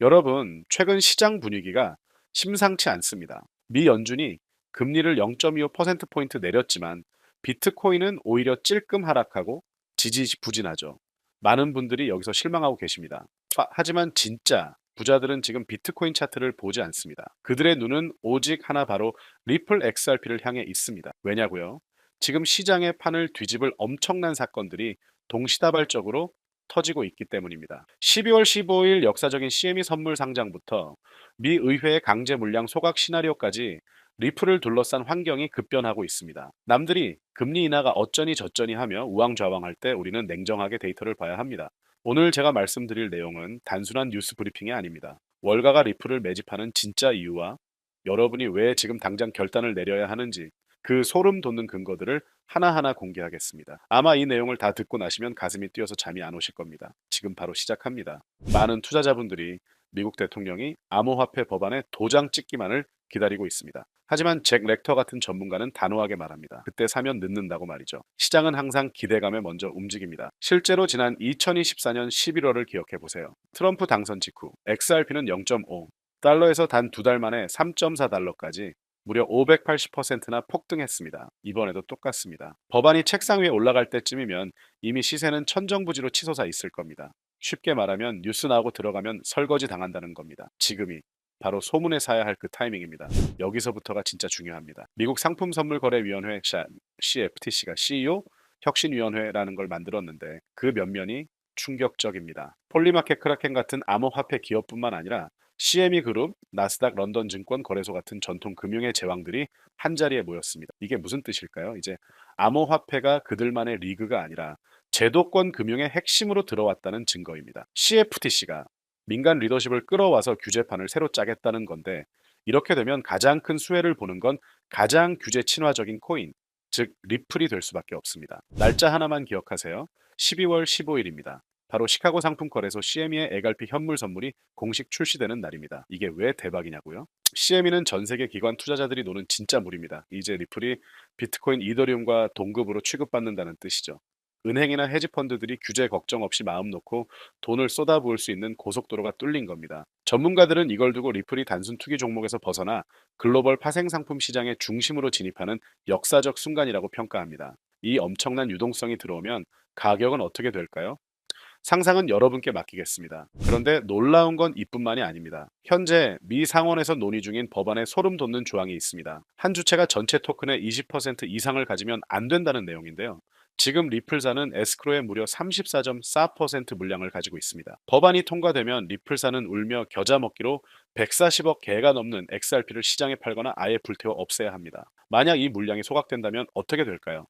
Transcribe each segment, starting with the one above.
여러분, 최근 시장 분위기가 심상치 않습니다. 미 연준이 금리를 0.25%포인트 내렸지만 비트코인은 오히려 찔끔 하락하고 지지부진하죠. 많은 분들이 여기서 실망하고 계십니다. 하- 하지만 진짜 부자들은 지금 비트코인 차트를 보지 않습니다. 그들의 눈은 오직 하나 바로 리플 XRP를 향해 있습니다. 왜냐고요? 지금 시장의 판을 뒤집을 엄청난 사건들이 동시다발적으로 터지고 있기 때문입니다. 12월 15일 역사적인 CME 선물 상장부터 미 의회의 강제 물량 소각 시나리오까지 리플을 둘러싼 환경이 급변하고 있습니다. 남들이 금리 인하가 어쩌니 저쩌니 하며 우왕좌왕할 때 우리는 냉정하게 데이터를 봐야 합니다. 오늘 제가 말씀드릴 내용은 단순한 뉴스 브리핑이 아닙니다. 월가가 리플을 매집하는 진짜 이유와 여러분이 왜 지금 당장 결단을 내려야 하는지 그 소름 돋는 근거들을 하나하나 공개하겠습니다. 아마 이 내용을 다 듣고 나시면 가슴이 뛰어서 잠이 안 오실 겁니다. 지금 바로 시작합니다. 많은 투자자분들이 미국 대통령이 암호화폐 법안에 도장 찍기만을 기다리고 있습니다. 하지만 잭 렉터 같은 전문가는 단호하게 말합니다. 그때 사면 늦는다고 말이죠. 시장은 항상 기대감에 먼저 움직입니다. 실제로 지난 2024년 11월을 기억해 보세요. 트럼프 당선 직후 XRP는 0.5, 달러에서 단 두 달 만에 3.4달러까지 무려 580%나 폭등했습니다. 이번에도 똑같습니다. 법안이 책상 위에 올라갈 때쯤이면 이미 시세는 천정부지로 치솟아 있을 겁니다. 쉽게 말하면 뉴스 나오고 들어가면 설거지 당한다는 겁니다. 지금이 바로 소문에 사야 할 그 타이밍입니다. 여기서부터가 진짜 중요합니다. 미국 상품선물거래위원회 CFTC가 CEO 혁신위원회라는 걸 만들었는데 그 면면이 충격적입니다. 폴리마켓 크라켄 같은 암호화폐 기업뿐만 아니라 CME 그룹, 나스닥 런던 증권 거래소 같은 전통 금융의 제왕들이 한 자리에 모였습니다. 이게 무슨 뜻일까요? 이제 암호화폐가 그들만의 리그가 아니라 제도권 금융의 핵심으로 들어왔다는 증거입니다. CFTC가 민간 리더십을 끌어와서 규제판을 새로 짜겠다는 건데 이렇게 되면 가장 큰 수혜를 보는 건 가장 규제 친화적인 코인, 즉 리플이 될 수밖에 없습니다. 날짜 하나만 기억하세요. 12월 15일입니다. 바로 시카고 상품거래소 CME의 애갈피 현물 선물이 공식 출시되는 날입니다. 이게 왜 대박이냐고요? CME는 전 세계 기관 투자자들이 노는 진짜 물입니다. 이제 리플이 비트코인 이더리움과 동급으로 취급받는다는 뜻이죠. 은행이나 헤지펀드들이 규제 걱정 없이 마음 놓고 돈을 쏟아부을 수 있는 고속도로가 뚫린 겁니다. 전문가들은 이걸 두고 리플이 단순 투기 종목에서 벗어나 글로벌 파생 상품 시장의 중심으로 진입하는 역사적 순간이라고 평가합니다. 이 엄청난 유동성이 들어오면 가격은 어떻게 될까요? 상상은 여러분께 맡기겠습니다. 그런데 놀라운 건 이뿐만이 아닙니다. 현재 미 상원에서 논의 중인 법안에 소름 돋는 조항이 있습니다. 한 주체가 전체 토큰의 20% 이상을 가지면 안 된다는 내용인데요. 지금 리플사는 에스크로의 무려 34.4% 물량을 가지고 있습니다. 법안이 통과되면 리플사는 울며 겨자 먹기로 140억 개가 넘는 XRP를 시장에 팔거나 아예 불태워 없애야 합니다. 만약 이 물량이 소각된다면 어떻게 될까요?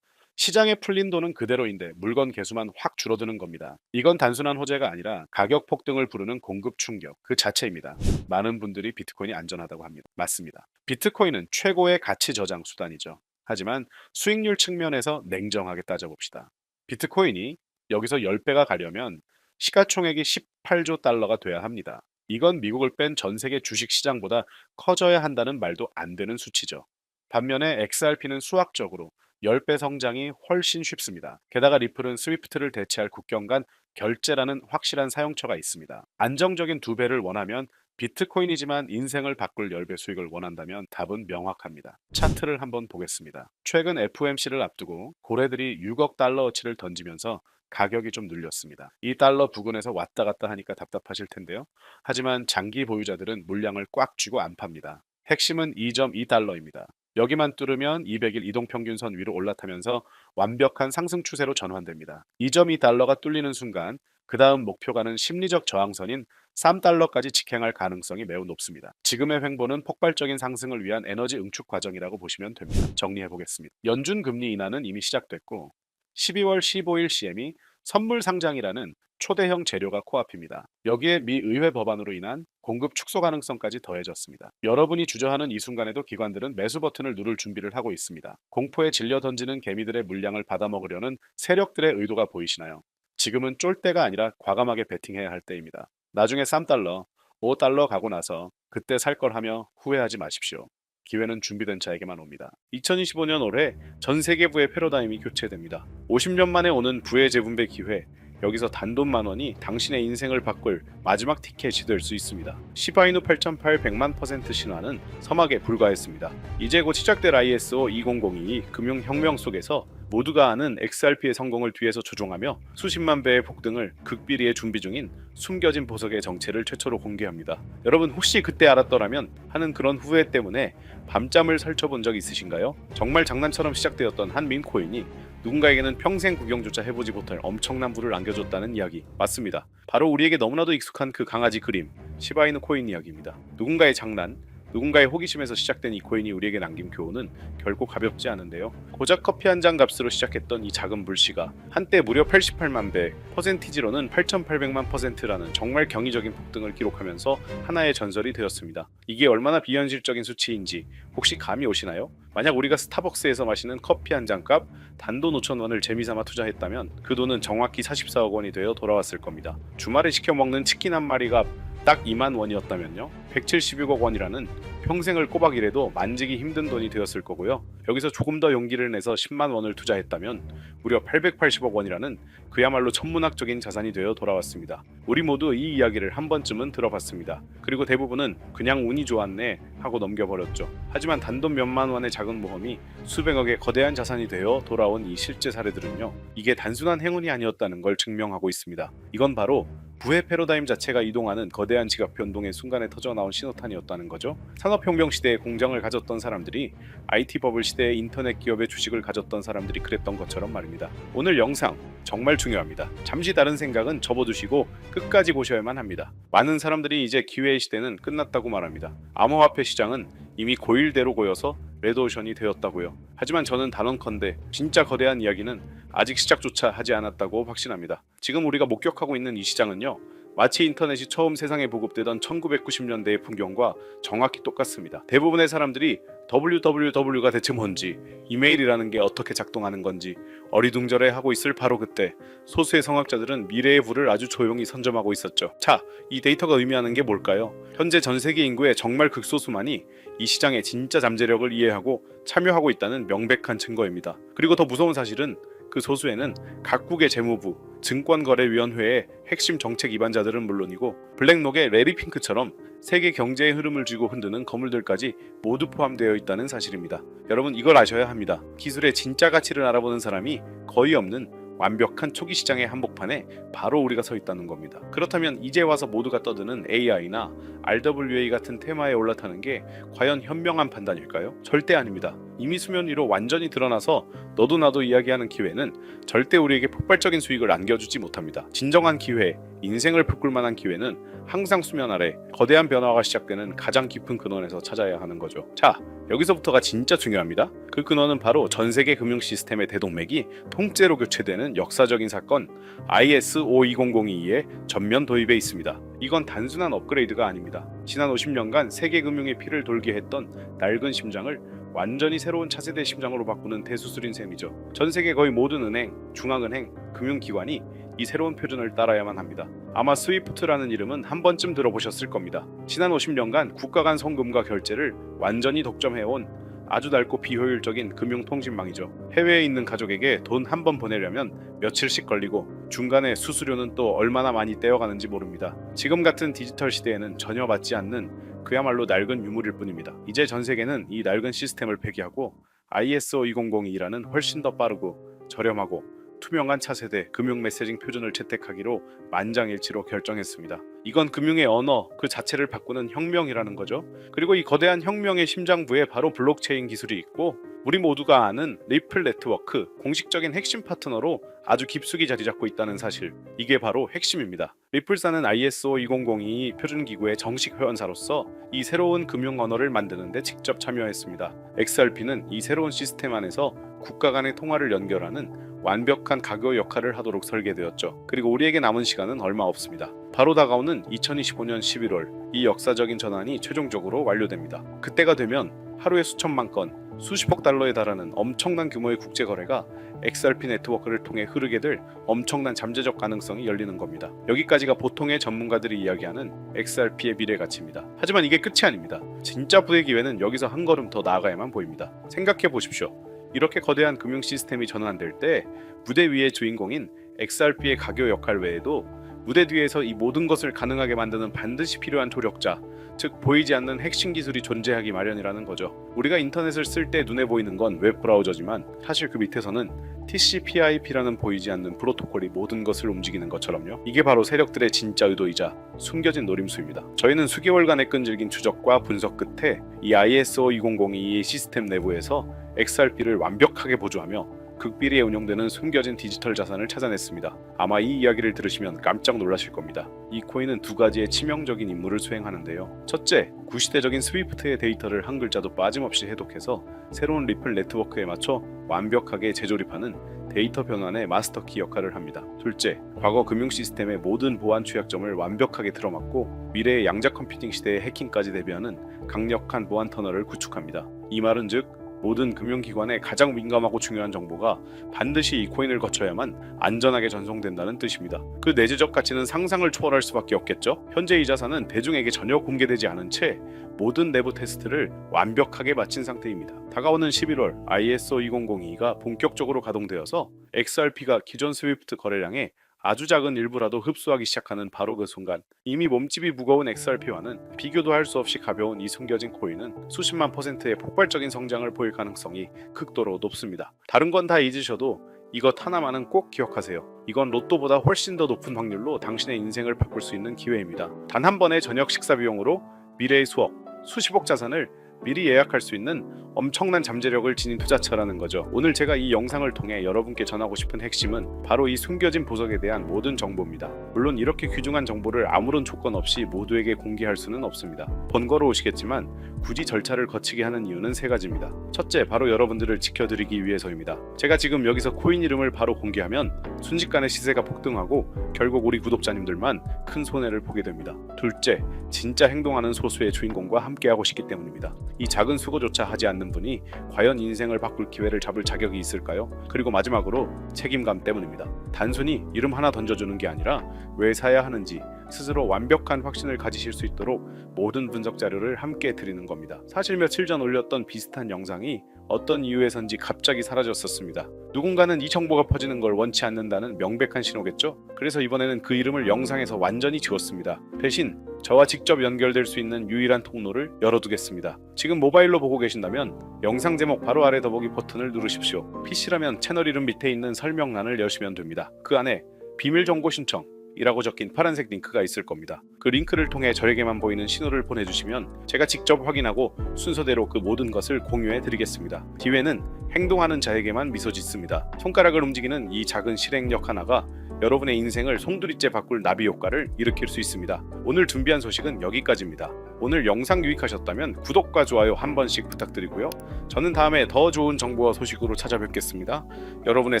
시장에 풀린 돈은 그대로인데 물건 개수만 확 줄어드는 겁니다. 이건 단순한 호재가 아니라 가격 폭등을 부르는 공급 충격 그 자체입니다. 많은 분들이 비트코인이 안전하다고 합니다. 맞습니다. 비트코인은 최고의 가치 저장 수단이죠. 하지만 수익률 측면에서 냉정하게 따져봅시다. 비트코인이 여기서 10배가 가려면 시가총액이 18조 달러가 돼야 합니다. 이건 미국을 뺀 전 세계 주식 시장보다 커져야 한다는 말도 안 되는 수치죠. 반면에 XRP는 수학적으로 10배 성장이 훨씬 쉽습니다. 게다가 리플은 스위프트를 대체할 국경 간 결제라는 확실한 사용처가 있습니다. 안정적인 두 배를 원하면 비트코인이지만 인생을 바꿀 10배 수익을 원한다면 답은 명확합니다. 차트를 한번 보겠습니다. 최근 FOMC를 앞두고 고래들이 6억 달러어치를 던지면서 가격이 좀 눌렸습니다. 이 달러 부근에서 왔다 갔다 하니까 답답하실 텐데요. 하지만 장기 보유자들은 물량을 꽉 쥐고 안 팝니다. 핵심은 2.2달러입니다. 여기만 뚫으면 200일 이동평균선 위로 올라타면서 완벽한 상승 추세로 전환됩니다. 2.2달러가 뚫리는 순간 그 다음 목표가는 심리적 저항선인 3달러까지 직행할 가능성이 매우 높습니다. 지금의 횡보는 폭발적인 상승을 위한 에너지 응축 과정이라고 보시면 됩니다. 정리해 보겠습니다. 연준 금리 인하는 이미 시작됐고 12월 15일 CM이 선물 상장이라는 초대형 재료가 코앞입니다. 여기에 미 의회 법안으로 인한 공급 축소 가능성까지 더해졌습니다. 여러분이 주저하는 이 순간에도 기관들은 매수 버튼을 누를 준비를 하고 있습니다. 공포에 질려 던지는 개미들의 물량을 받아먹으려는 세력들의 의도가 보이시나요? 지금은 쫄 때가 아니라 과감하게 베팅해야 할 때입니다. 나중에 3달러, 5달러 가고 나서 그때 살 걸 하며 후회하지 마십시오. 기회는 준비된 자에게만 옵니다. 2025년 올해 전 세계 부의 패러다임이 교체됩니다. 50년 만에 오는 부의 재분배 기회, 여기서 단돈 만 원이 당신의 인생을 바꿀 마지막 티켓이 될 수 있습니다. 시바이누 8.8 100만 퍼센트 신화는 서막에 불과했습니다. 이제 곧 시작될 ISO 2002 금융혁명 속에서 모두가 아는 XRP의 성공을 뒤에서 조종하며 수십만 배의 폭등을 극비리에 준비 중인 숨겨진 보석의 정체를 최초로 공개합니다. 여러분 혹시 그때 알았더라면 하는 그런 후회 때문에 밤잠을 설쳐본 적 있으신가요? 정말 장난처럼 시작되었던 한 민코인이 누군가에게는 평생 구경조차 해보지 못할 엄청난 부를 안겨줬다는 이야기 맞습니다. 바로 우리에게 너무나도 익숙한 그 강아지 그림 시바이누 코인 이야기입니다. 누군가의 장난, 누군가의 호기심에서 시작된 이 코인이 우리에게 남긴 교훈은 결코 가볍지 않은데요. 고작 커피 한 잔 값으로 시작했던 이 작은 물씨가 한때 무려 88만 배, 퍼센티지로는 8,800만 퍼센트라는 정말 경이적인 폭등을 기록하면서 하나의 전설이 되었습니다. 이게 얼마나 비현실적인 수치인지 혹시 감이 오시나요? 만약 우리가 스타벅스에서 마시는 커피 한 잔 값 단돈 5천 원을 재미삼아 투자했다면 그 돈은 정확히 44억 원이 되어 돌아왔을 겁니다. 주말에 시켜 먹는 치킨 한 마리가 딱 2만 원이었다면요. 176억 원이라는 평생을 꼬박 일해도 만지기 힘든 돈이 되었을 거고요. 여기서 조금 더 용기를 내서 10만 원을 투자했다면 무려 880억 원이라는 그야말로 천문학적인 자산이 되어 돌아왔습니다. 우리 모두 이 이야기를 한 번쯤은 들어봤습니다. 그리고 대부분은 그냥 운이 좋았네 하고 넘겨버렸죠. 하지만 단돈 몇만 원의 작은 모험이 수백억의 거대한 자산이 되어 돌아온 이 실제 사례들은요. 이게 단순한 행운이 아니었다는 걸 증명하고 있습니다. 이건 바로 부의 패러다임 자체가 이동하는 거대한 지각 변동의 순간에 터져 나온 신호탄이었다는 거죠. 산업혁명 시대에 공장을 가졌던 사람들이 IT 버블 시대에 인터넷 기업의 주식을 가졌던 사람들이 그랬던 것처럼 말입니다. 오늘 영상 정말 중요합니다. 잠시 다른 생각은 접어두시고 끝까지 보셔야만 합니다. 많은 사람들이 이제 기회의 시대는 끝났다고 말합니다. 암호화폐 시장은 이미 고일대로 고여서 레드오션이 되었다고요. 하지만 저는 단언컨대 진짜 거대한 이야기는 아직 시작조차 하지 않았다고 확신합니다. 지금 우리가 목격하고 있는 이 시장은요. 마치 인터넷이 처음 세상에 보급되던 1990년대의 풍경과 정확히 똑같습니다. 대부분의 사람들이 www가 대체 뭔지, 이메일이라는 게 어떻게 작동하는 건지 어리둥절해 하고 있을 바로 그때 소수의 성학자들은 미래의 부를 아주 조용히 선점하고 있었죠. 자, 이 데이터가 의미하는 게 뭘까요? 현재 전 세계 인구의 정말 극소수만이 이 시장의 진짜 잠재력을 이해하고 참여하고 있다는 명백한 증거입니다. 그리고 더 무서운 사실은 그 소수에는 각국의 재무부, 증권거래위원회의 핵심 정책 위반자들은 물론이고 블랙록의 레리 핑크처럼 세계 경제의 흐름을 쥐고 흔드는 거물들까지 모두 포함되어 있다는 사실입니다. 여러분 이걸 아셔야 합니다. 기술의 진짜 가치를 알아보는 사람이 거의 없는 완벽한 초기 시장의 한복판에 바로 우리가 서 있다는 겁니다. 그렇다면 이제 와서 모두가 떠드는 AI나 RWA 같은 테마에 올라타는 게 과연 현명한 판단일까요? 절대 아닙니다. 이미 수면 위로 완전히 드러나서 너도 나도 이야기하는 기회는 절대 우리에게 폭발적인 수익을 안겨주지 못합니다. 진정한 기회, 인생을 바꿀 만한 기회는 항상 수면 아래 거대한 변화가 시작되는 가장 깊은 근원에서 찾아야 하는 거죠. 자, 여기서부터가 진짜 중요합니다. 그 근원은 바로 전 세계 금융 시스템의 대동맥이 통째로 교체되는 역사적인 사건 IS 52002의 전면 도입에 있습니다. 이건 단순한 업그레이드가 아닙니다. 지난 50년간 세계 금융의 피를 돌게 했던 낡은 심장을 완전히 새로운 차세대 심장으로 바꾸는 대수술인 셈이죠. 전 세계 거의 모든 은행, 중앙은행, 금융기관이 이 새로운 표준을 따라야만 합니다. 아마 스위프트라는 이름은 한 번쯤 들어보셨을 겁니다. 지난 50년간 국가 간 송금과 결제를 완전히 독점해온 아주 넓고 비효율적인 금융통신망이죠. 해외에 있는 가족에게 돈 한 번 보내려면 며칠씩 걸리고 중간에 수수료는 또 얼마나 많이 떼어가는지 모릅니다. 지금 같은 디지털 시대에는 전혀 맞지 않는 그야말로 낡은 유물일 뿐입니다. 이제 전 세계는 이 낡은 시스템을 폐기하고 ISO 2002라는 훨씬 더 빠르고 저렴하고 투명한 차세대 금융 메시징 표준을 채택하기로 만장일치로 결정했습니다. 이건 금융의 언어 그 자체를 바꾸는 혁명이라는 거죠. 그리고 이 거대한 혁명의 심장부에 바로 블록체인 기술이 있고 우리 모두가 아는 리플 네트워크 공식적인 핵심 파트너로 아주 깊숙이 자리 잡고 있다는 사실 이게 바로 핵심입니다. 리플사는 ISO 2002 표준 기구의 정식 회원사로서 이 새로운 금융 언어를 만드는 데 직접 참여했습니다. XRP는 이 새로운 시스템 안에서 국가 간의 통화를 연결하는 완벽한 가교 역할을 하도록 설계되었죠. 그리고 우리에게 남은 시간은 얼마 없습니다. 바로 다가오는 2025년 11월 이 역사적인 전환이 최종적으로 완료됩니다. 그때가 되면 하루에 수천만 건, 수십억 달러에 달하는 엄청난 규모의 국제 거래가 XRP 네트워크를 통해 흐르게 될 엄청난 잠재적 가능성이 열리는 겁니다. 여기까지가 보통의 전문가들이 이야기하는 XRP의 미래 가치입니다. 하지만 이게 끝이 아닙니다. 진짜 부의 기회는 여기서 한 걸음 더 나아가야만 보입니다. 생각해 보십시오. 이렇게 거대한 금융 시스템이 전환될 때 무대 위의 주인공인 XRP의 가교 역할 외에도 무대 뒤에서 이 모든 것을 가능하게 만드는 반드시 필요한 조력자, 즉 보이지 않는 핵심 기술이 존재하기 마련이라는 거죠. 우리가 인터넷을 쓸 때 눈에 보이는 건 웹 브라우저지만 사실 그 밑에서는 TCP/IP라는 보이지 않는 프로토콜이 모든 것을 움직이는 것처럼요. 이게 바로 세력들의 진짜 의도이자 숨겨진 노림수입니다. 저희는 수개월간의 끈질긴 추적과 분석 끝에 이 ISO 2002의 시스템 내부에서 XRP를 완벽하게 보조하며 극비리에 운용되는 숨겨진 디지털 자산을 찾아냈습니다. 아마 이 이야기를 들으시면 깜짝 놀라실 겁니다. 이 코인은 두 가지의 치명적인 임무를 수행하는데요. 첫째, 구시대적인 스위프트의 데이터를 한 글자도 빠짐없이 해독해서 새로운 리플 네트워크에 맞춰 완벽하게 재조립하는 데이터 변환의 마스터키 역할을 합니다. 둘째, 과거 금융 시스템의 모든 보안 취약점을 완벽하게 틀어막고 미래의 양자 컴퓨팅 시대의 해킹까지 대비하는 강력한 보안 터널을 구축합니다. 이 말은 즉 모든 금융기관의 가장 민감하고 중요한 정보가 반드시 이 코인을 거쳐야만 안전하게 전송된다는 뜻입니다. 그 내재적 가치는 상상을 초월할 수밖에 없겠죠. 현재 이 자산은 대중에게 전혀 공개되지 않은 채 모든 내부 테스트를 완벽하게 마친 상태입니다. 다가오는 11월 ISO 2002가 본격적으로 가동되어서 XRP가 기존 스위프트 거래량의 아주 작은 일부라도 흡수하기 시작하는 바로 그 순간 이미 몸집이 무거운 XRP와는 비교도 할 수 없이 가벼운 이 숨겨진 코인은 수십만 퍼센트의 폭발적인 성장을 보일 가능성이 극도로 높습니다. 다른 건 다 잊으셔도 이것 하나만은 꼭 기억하세요. 이건 로또보다 훨씬 더 높은 확률로 당신의 인생을 바꿀 수 있는 기회입니다. 단 한 번의 저녁 식사 비용으로 미래의 수억, 수십억 자산을 미리 예약할 수 있는 엄청난 잠재력을 지닌 투자처라는 거죠. 오늘 제가 이 영상을 통해 여러분께 전하고 싶은 핵심은 바로 이 숨겨진 보석에 대한 모든 정보입니다. 물론 이렇게 귀중한 정보를 아무런 조건 없이 모두에게 공개할 수는 없습니다. 번거로우시겠지만 굳이 절차를 거치게 하는 이유는 세 가지입니다. 첫째, 바로 여러분들을 지켜드리기 위해서입니다. 제가 지금 여기서 코인 이름을 바로 공개하면 순식간에 시세가 폭등하고 결국 우리 구독자님들만 큰 손해를 보게 됩니다. 둘째, 진짜 행동하는 소수의 주인공과 함께하고 싶기 때문입니다. 이 작은 수고조차 하지 않는 분이 과연 인생을 바꿀 기회를 잡을 자격이 있을까요? 그리고 마지막으로 책임감 때문입니다. 단순히 이름 하나 던져주는 게 아니라 왜 사야 하는지 스스로 완벽한 확신을 가지실 수 있도록 모든 분석 자료를 함께 드리는 겁니다. 사실 며칠 전 올렸던 비슷한 영상이 어떤 이유에선지 갑자기 사라졌었습니다. 누군가는 이 정보가 퍼지는 걸 원치 않는다는 명백한 신호겠죠? 그래서 이번에는 그 이름을 영상에서 완전히 지웠습니다. 대신 저와 직접 연결될 수 있는 유일한 통로를 열어두겠습니다. 지금 모바일로 보고 계신다면 영상 제목 바로 아래 더보기 버튼을 누르십시오. PC라면 채널 이름 밑에 있는 설명란을 여시면 됩니다. 그 안에 비밀 정보 신청 이라고 적힌 파란색 링크가 있을 겁니다. 그 링크를 통해 저에게만 보이는 신호를 보내주시면 제가 직접 확인하고 순서대로 그 모든 것을 공유해 드리겠습니다. 기회는 행동하는 자에게만 미소 짓습니다. 손가락을 움직이는 이 작은 실행력 하나가 여러분의 인생을 송두리째 바꿀 나비 효과를 일으킬 수 있습니다. 오늘 준비한 소식은 여기까지입니다. 오늘 영상 유익하셨다면 구독과 좋아요 한 번씩 부탁드리고요. 저는 다음에 더 좋은 정보와 소식으로 찾아뵙겠습니다. 여러분의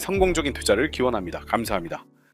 성공적인 투자를 기원합니다. 감사합니다.